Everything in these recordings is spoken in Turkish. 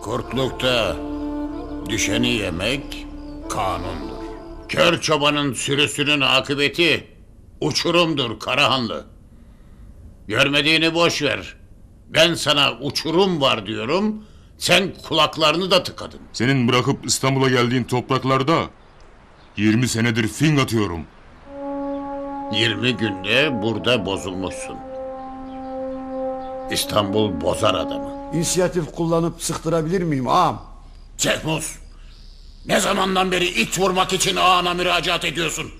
Kurtlukta düşeni yemek kanundur. Kör çobanın sürüsünün akıbeti uçurumdur Karahanlı. Görmediğini boş ver. Ben sana uçurum var diyorum. Sen kulaklarını da tıkadın. Senin bırakıp İstanbul'a geldiğin topraklarda 20 senedir fing atıyorum. 20 günde burada bozulmuşsun. İstanbul bozar adamı. İnisiyatif kullanıp sıktırabilir miyim ağam? Cehmus, ne zamandan beri it vurmak için ağana müracaat ediyorsun?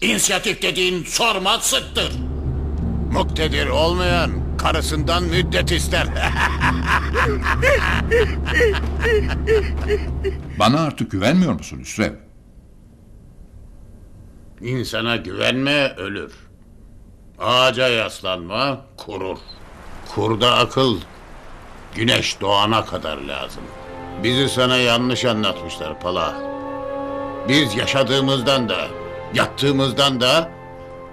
İnisiyatif dediğin sorma sıktır. Muktedir olmayan karısından müddet ister. Bana artık güvenmiyor musun Hüsrev? İnsana güvenme ölür. Ağaca yaslanma kurur. Kurda akıl güneş doğana kadar lazım. Bizi sana yanlış anlatmışlar Pala. Biz yaşadığımızdan da, yattığımızdan da,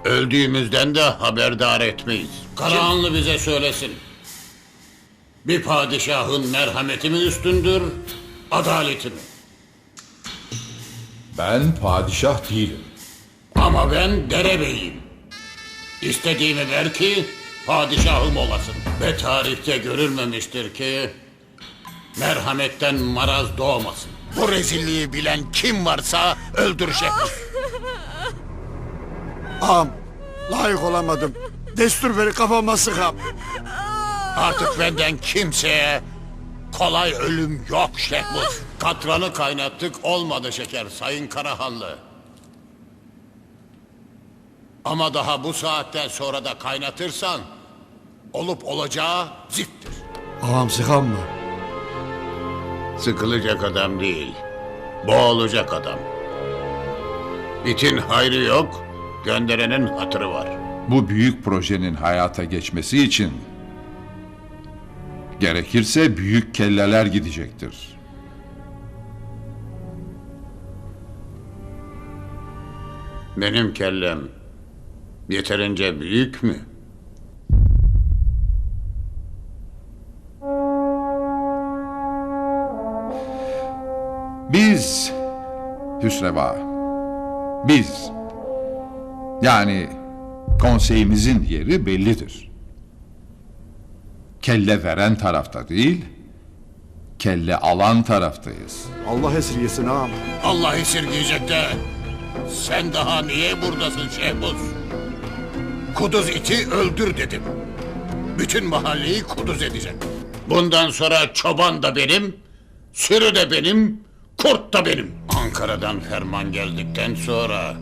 öldüğümüzden de haberdar etmeyiz. Karahanlı bize söylesin. Bir padişahın merhameti mi üstündür, adaleti mi? Ben padişah değilim. Ama ben derebeyim. İstediğimi ver ki padişahım olasın. Ve tarihte görülmemiştir ki merhametten maraz doğmasın. Bu rezilliği bilen kim varsa öldürecek. Ağam layık olamadım. Destur beni kafama sıkam. Artık benden kimseye kolay ölüm yok Şehmuz. Katranı kaynattık olmadı şeker Sayın Karahanlı. Ama daha bu saatten sonra da kaynatırsan olup olacağı ziptir. Ağam sıkam mı? Sıkılacak adam değil. Boğulacak adam. İtin hayrı yok, gönderenin hatırı var. Bu büyük projenin hayata geçmesi için gerekirse büyük kelleler gidecektir. Benim kellem yeterince büyük mü? Biz Hüsreva biz yani konseyimizin yeri bellidir. Kelle veren tarafta değil, kelle alan taraftayız. Allah esirgesin ağam. Allah esirgeyecek de sen daha niye buradasın Şehmuz? Kuduz iti öldür dedim. Bütün mahalleyi kuduz edecek. Bundan sonra çoban da benim, sürü de benim, kurt da benim. Ankara'dan ferman geldikten sonra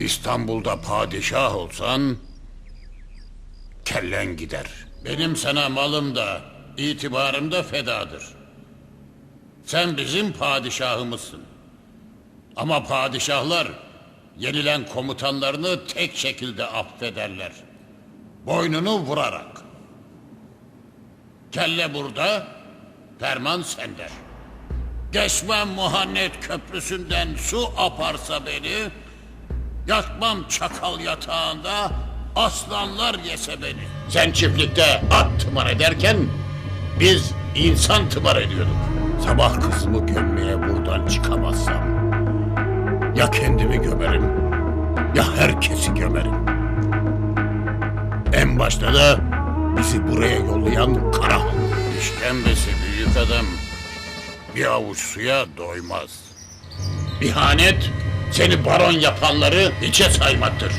İstanbul'da padişah olsan kellen gider. Benim sana malım da itibarım da fedadır. Sen bizim padişahımızsın. Ama padişahlar yenilen komutanlarını tek şekilde affederler. Boynunu vurarak. Kelle burada, ferman sende. Geçmem Muhannet Köprüsü'nden su aparsa beni, yatmam çakal yatağında, aslanlar yese beni. Sen çiftlikte at tımar ederken, biz insan tımar ediyorduk. Sabah kızımı gömmeye buradan çıkamazsam, ya kendimi gömerim, ya herkesi gömerim. En başta da bizi buraya yollayan Karahan. İşkembesi büyük adam bir avuç suya doymaz. İhanet seni baron yapanları hiçe saymaktır.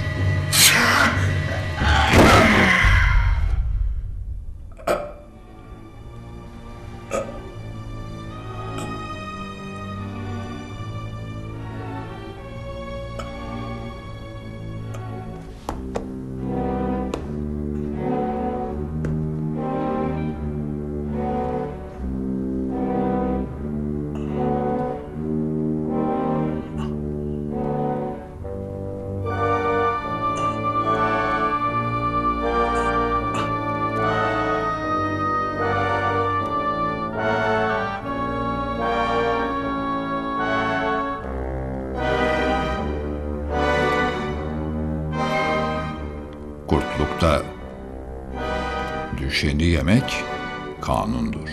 Kurtlukta düşeni yemek kanundur.